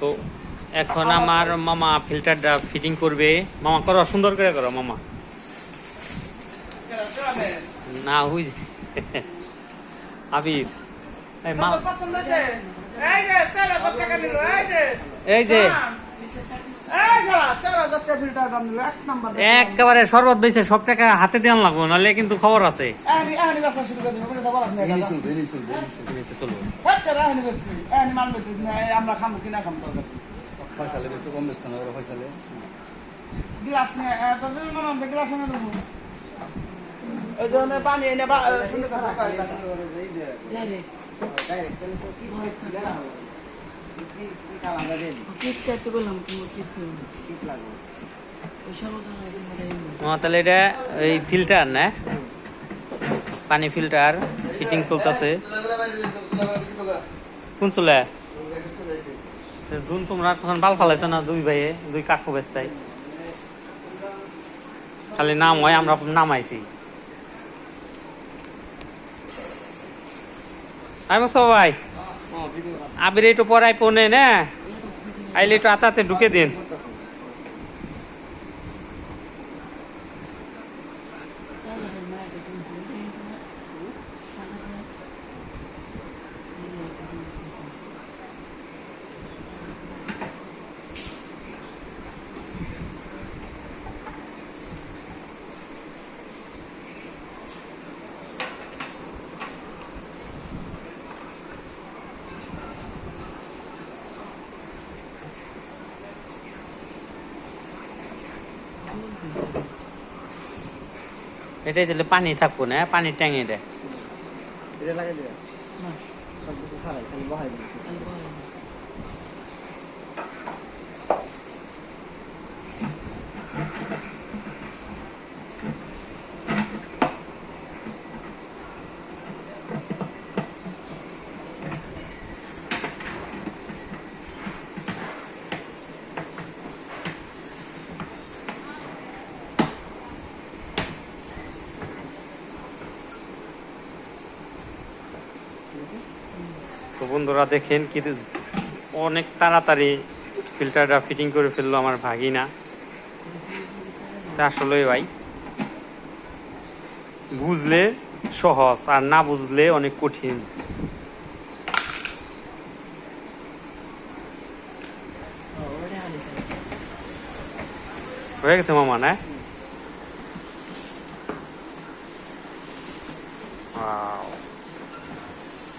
তো এখন আমার মামা ফিল্টারটা ফিটিং করবে। মামা করো সুন্দর করে করো মামা। না যে- আবির এই যে একেবারে শরবত দিয়েছে সব টাকা হাতে দেওয়ান লাগবো নাহলে কিন্তু খবর আছে। আমরা খামো কিনা খাম তোর কাছে। ফয়সালে বেশ তো কম বেশ না ওরা ফয়সালে। গ্লাস নিয়ে মনে গ্লাস এনে দেবো। এই জন্য পানি এনে বা সুন্দর কথা তাহলে এটা এই ফিল্টার না? পানি ফিল্টার ফিটিং চলতেছে। কোন চলে? দুন তোমরা তখন বাল ফালাইছো না দুই ভাইয়ে, দুই কাকু বেস্তাই খালি নাম হয়, আমরা নামাইছি আমি সবাই আবির একটু পড়াই পনে না। আইলে একটু আতাতে ঢুকে দিন। এটাই দিলে পানি থাকব না, পানি ট্যাঙে দেয় লাগাই দিবা। সব কিছু ছাড়াই, খালি বহাই দিবা। তো বন্ধুরা দেখেন কিন্তু অনেক তাড়াতাড়ি ফিল্টারটা ফিটিং করে ফেলল আমার ভাগিনা। তা আসলে ভাই, বুঝলে সহজ আর না বুঝলে অনেক কঠিন। হয়ে গেছে মামা, না?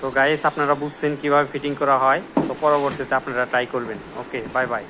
তো গাইস আপনারা বুঝছেন কীভাবে ফিটিং করা হয়। তো পরবর্তীতে আপনারা ট্রাই করবেন। Okay bye bye